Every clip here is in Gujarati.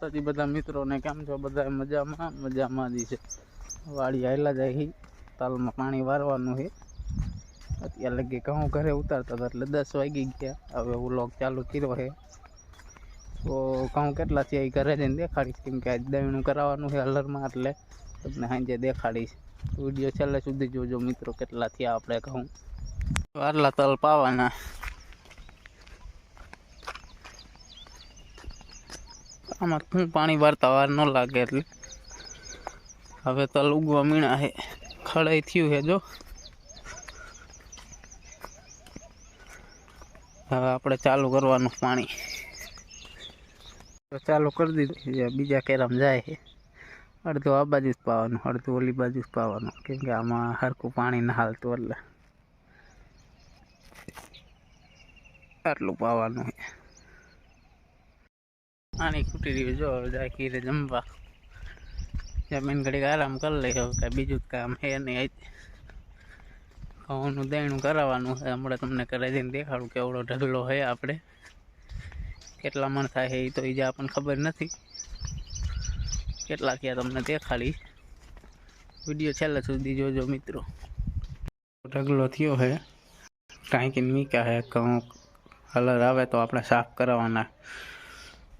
માતાજી બધા મિત્રોને કેમ છો? બધા મજામાં? મજામાં જ છે. વાડી આવેલા જાય તાલમાં પાણી વારવાનું છે અત્યારે લગી ઘઉં ઘરે ઉતારતા હતા એટલે દસ વાગી ગયા. હવે વ્લોગ ચાલુ કર્યો છે તો ઘઉં કેટલા છે એ ઘરે જઈને દેખાડીશ. કેમ કે આજ દહીણું કરાવવાનું છે હલરમાં એટલે તમને સાંજે દેખાડીશ. વીડિયો છેલ્લે સુધી જોજો મિત્રો, કેટલા થયા આપણે ઘઉં. વારલા તલ પાવાના. આમાં શું પાણી વારતા વાર ન લાગે એટલે. હવે તલ ઉગવા મીણા હે. ખડાઈ થયું હે જો. હવે આપણે ચાલુ કરવાનું પાણી. તો ચાલુ કરી દીધું બીજા કેરામ જાય છે. અડધું આ બાજુ જ પાવાનું, અડધું ઓલી બાજુ જ પાવાનું. કેમ કે આમાં હરખું પાણી ના હાલતું એટલે. આટલું પાવાનું છે. પાણી ખૂટી રહ્યું જો ખીરે જમવા. જમીન ઘડીક આરામ કરી લઈ હવે કાંઈ બીજું કામ છે નહીં ઘઉંનું દેણું કરાવવાનું છે, હમણાં તમને કરે જઈને દેખાડું કેવડો ઢગલો હે આપણે. કેટલા મણ થાય એ તો એ જે આપણને ખબર નથી. કેટલા ક્યાં તમને દેખાડી. વીડિયો છેલ્લા સુધી જોજો મિત્રો. ઢગલો થયો હે ટાંકીને મીકા હે ઘઉં કલર આવે તો આપણે સાફ કરાવવાના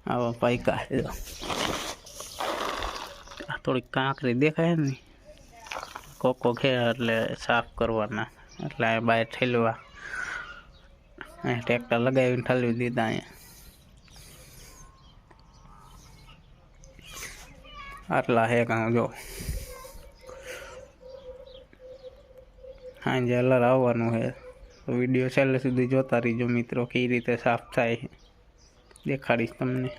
આવા પાયકા છે જો. આ થોડીક કાંકરી દેખાય ને કોકો છે એટલે સાફ કરવાના એટલે આ બહાર ઠેલવા અહીંયા ટ્રેક્ટર લગાવીને ઠલવી દીધા અહીંયા આટલા હે કાં જો સાંજે અલર આવવાનું છે વીડિયો છેલ્લે સુધી જોતા રહીજો મિત્રો કઈ રીતે સાફ થાય છે દેખાડીશ તમને.